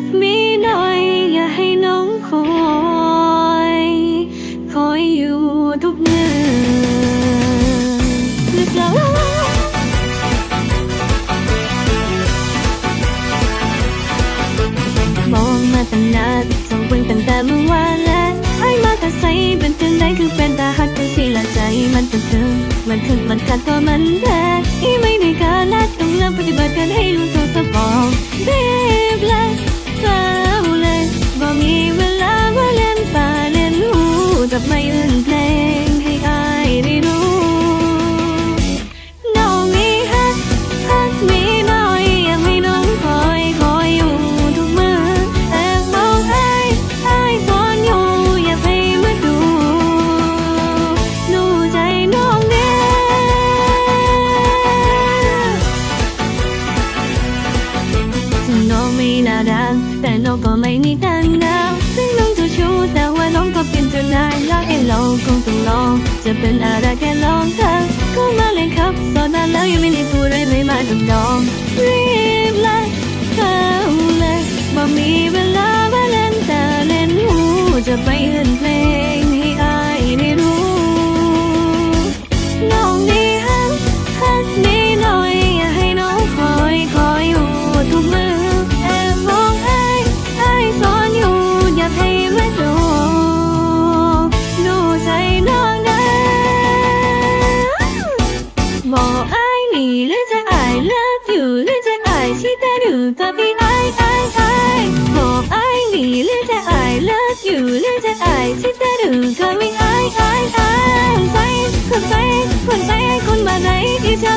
กมีหน่อย อย่าให้น้องคอยคอยอยู่ทุกเมื่อหรือเปล่ามองมาตั้งนานส่งเบิ่งตั้งแต่เมื่อวานแล้วไอ้มาแต่ใส่เป็นจังไดคือเป็นตาหักจังสิละใจมันตึงตึงมันถึงมันกัดตัวมันแท้อีไม่ได้การละต้องเริ่มปฏิบัติการให้รู้ตัวสปองเรียบเลย เฝ้า น่ารักแต่น้องก็ไม่มีตังดาวซึ่งน้องจะชู้แต่ว่าน้องก็เป็นเจ้านายรักไอ้เราคงต้องลอง จะเป็นอะไรแค่ลองทางก็มาเลยครับสอนมาแล้วยังไม่ได้พูดอะไรไม่มาจำลองรี ที่แต่ดูกับพี่ไอไอ้ไอ้บอกไอ้นี่หรือจะไอ้ love you หรือจะไอ้ชิดาดูกับพี่ไอ้ไอ้ไอ้ใจคนใจคนใจคนมาไหนที่จะ